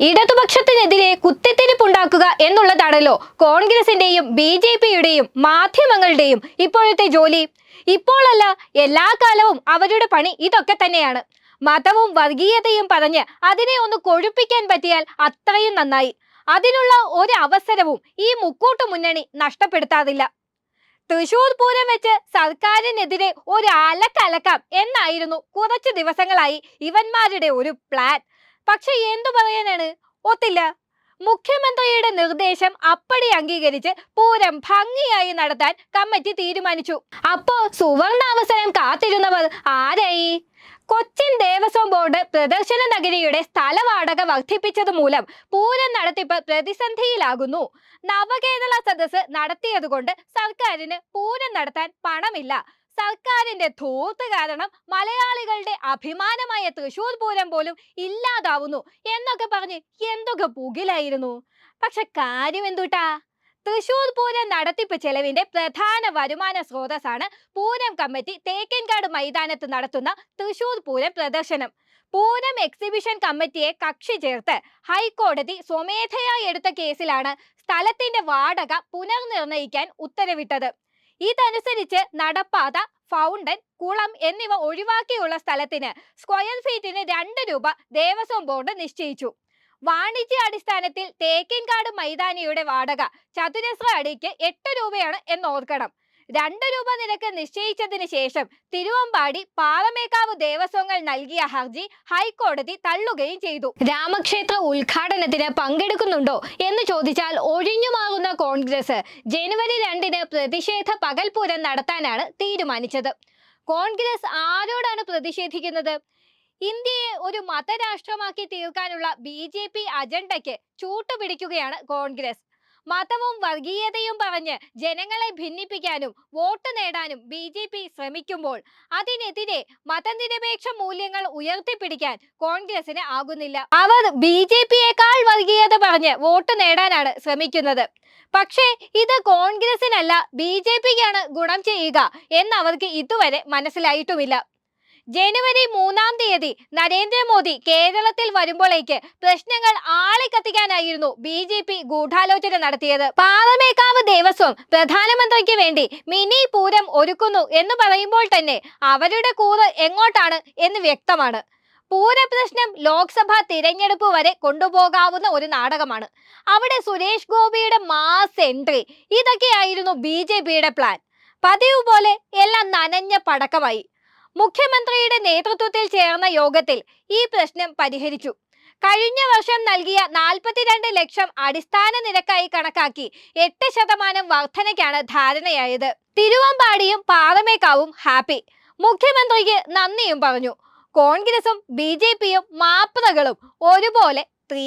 ഇടതുപക്ഷത്തിനെതിരെ കുത്തിത്തിരിപ്പുണ്ടാക്കുക എന്നുള്ളതാണല്ലോ കോൺഗ്രസിന്റെയും B J പിയുടെയും മാധ്യമങ്ങളുടെയും ഇപ്പോഴത്തെ ജോലി. ഇപ്പോഴല്ല എല്ലാ കാലവും അവരുടെ പണി ഇതൊക്കെ തന്നെയാണ്. മതവും വർഗീയതയും പറഞ്ഞ് അതിനെ ഒന്ന് കൊഴുപ്പിക്കാൻ പറ്റിയാൽ അത്രയും നന്നായി. അതിനുള്ള ഒരു അവസരവും ഈ മുക്കൂട്ടു മുന്നണി നഷ്ടപ്പെടുത്താറില്ല. തൃശൂർ പൂരം വെച്ച് സർക്കാരിനെതിരെ ഒരു അലക്കലക്കാം എന്നായിരുന്നു കുറച്ച് ദിവസങ്ങളായി ഇവന്മാരുടെ ഒരു പ്ലാൻ. പക്ഷെ എന്തു പറയാനാണ്? ഒത്തില്ല. മുഖ്യമന്ത്രിയുടെ നിർദ്ദേശം അപ്പടി അംഗീകരിച്ച് പൂരം ഭംഗിയായി നടത്താൻ കമ്മിറ്റി തീരുമാനിച്ചു. അപ്പോ സുവർണാവസരം കാത്തിരുന്നവർ ആരായി? കൊച്ചിൻ ദേവസ്വം ബോർഡ് പ്രദർശന നഗരിയുടെ സ്ഥലവാടക വർദ്ധിപ്പിച്ചത് മൂലം പൂരം നടത്തിപ്പ് പ്രതിസന്ധിയിലാകുന്നു. നവകേരള സദസ് നടത്തിയതുകൊണ്ട് സർക്കാരിന് പൂരം നടത്താൻ പണമില്ല. സർക്കാരിന്റെ ധൂർത്ത് കാരണം മലയാളികളുടെ അഭിമാനമായ തൃശൂർ പൂരം പോലും ഇല്ലാതാവുന്നു എന്നൊക്കെ പറഞ്ഞ് എന്തൊക്കെ പുകിലായിരുന്നു. പക്ഷെ കാര്യം എന്തുട്ടാ? തൃശൂർ പൂരം നടത്തിപ്പ് ചെലവിന്റെ പ്രധാന വരുമാന സ്രോതസ്സാണ് പൂരം കമ്മിറ്റി തേക്കൻകാട് മൈതാനത്ത് നടത്തുന്ന തൃശൂർ പൂരം പ്രദർശനം. പൂരം എക്സിബിഷൻ കമ്മിറ്റിയെ കക്ഷി ചേർത്ത് ഹൈക്കോടതി സ്വമേധയായി എടുത്ത കേസിലാണ് സ്ഥലത്തിന്റെ വാടക പുനർനിർണയിക്കാൻ ഉത്തരവിട്ടത്. ഇതനുസരിച്ച് നടപ്പാത ഫൗണ്ടൻ കുളം എന്നിവ ഒഴിവാക്കിയുള്ള സ്ഥലത്തിന് സ്ക്വയർ ഫീറ്റിന് രണ്ട് രൂപ ദേവസ്വം ബോർഡ് നിശ്ചയിച്ചു. വാണിജ്യ അടിസ്ഥാനത്തിൽ തേക്കിൻകാട് മൈതാനിയുടെ വാടക ചതുരശ്ര അടിക്ക് എട്ട് രൂപയാണ് എന്ന് ഓർക്കണം രണ്ട് രൂപ നിരക്ക് നിശ്ചയിച്ചതിന് ശേഷം തിരുവമ്പാടി പാറമേക്കാവ് ദേവസ്വങ്ങൾ നൽകിയ ഹർജി ഹൈക്കോടതി തള്ളുകയും ചെയ്തു. രാമക്ഷേത്ര ഉദ്ഘാടനത്തിന് പങ്കെടുക്കുന്നുണ്ടോ എന്ന് ചോദിച്ചാൽ ഒഴിഞ്ഞുമാകുന്ന കോൺഗ്രസ് ജനുവരി രണ്ടിന് പ്രതിഷേധ പകൽപൂരം നടത്താനാണ് തീരുമാനിച്ചത്. കോൺഗ്രസ് ആരോടാണ് പ്രതിഷേധിക്കുന്നത്? ഇന്ത്യയെ ഒരു മതരാഷ്ട്രമാക്കി തീർക്കാനുള്ള ബി ജെ പി അജണ്ടയ്ക്ക് ചൂട്ടുപിടിക്കുകയാണ് കോൺഗ്രസ്. മതവും വർഗീയതയും പറഞ്ഞ് ജനങ്ങളെ ഭിന്നിപ്പിക്കാനും വോട്ട് നേടാനും ബി ജെ പി ശ്രമിക്കുമ്പോൾ അതിനെതിരെ മതനിരപേക്ഷ മൂല്യങ്ങൾ ഉയർത്തിപ്പിടിക്കാൻ കോൺഗ്രസിന് ആകുന്നില്ല. അവർ ബി ജെ പിയേക്കാൾ വർഗീയത പറഞ്ഞ് വോട്ട് നേടാനാണ് ശ്രമിക്കുന്നത്. പക്ഷേ ഇത് കോൺഗ്രസിനല്ല ബി ജെ പിക്കാണ് ഗുണം ചെയ്യുക എന്നവർക്ക് ഇതുവരെ മനസ്സിലായിട്ടുമില്ല. ജനുവരി മൂന്നാം തീയതി നരേന്ദ്രമോദി കേരളത്തിൽ വരുമ്പോഴേക്ക് പ്രശ്നങ്ങൾ ആളിക്കത്തിക്കാനായിരുന്നു ബി ജെ പി ഗൂഢാലോചന നടത്തിയത്. പാറമേക്കാവ് ദേവസ്വം പ്രധാനമന്ത്രിക്ക് വേണ്ടി മിനി പൂരം ഒരുക്കുന്നു എന്ന് പറയുമ്പോൾ തന്നെ അവരുടെ കൂറ് എങ്ങോട്ടാണ് എന്ന് വ്യക്തമാണ്. പൂരപ്രശ്നം ലോക്സഭാ തിരഞ്ഞെടുപ്പ് വരെ കൊണ്ടുപോകാവുന്ന ഒരു നാടകമാണ്. അവിടെ സുരേഷ് ഗോപിയുടെ മാസ് എൻട്രി ഇതൊക്കെയായിരുന്നു ബി ജെ പിയുടെ പ്ലാൻ. പതിവ് പോലെ എല്ലാം നനഞ്ഞ പടക്കമായി. മുഖ്യമന്ത്രിയുടെ നേതൃത്വത്തിൽ ചേർന്ന യോഗത്തിൽ ഈ പ്രശ്നം പരിഹരിച്ചു. കഴിഞ്ഞ വർഷം നൽകിയ നാൽപ്പത്തിരണ്ട് ലക്ഷം അടിസ്ഥാന നിരക്കായി കണക്കാക്കി എട്ട് ശതമാനം വർധനയ്ക്കാണ് ധാരണയായത്. തിരുവമ്പാടിയും പാറമേക്കാവും ഹാപ്പി. മുഖ്യമന്ത്രിക്ക് നന്ദിയും പറഞ്ഞു. കോൺഗ്രസും ബി ജെ പിയും മാപ്പിളകളും ഒരുപോലെ ത്രീ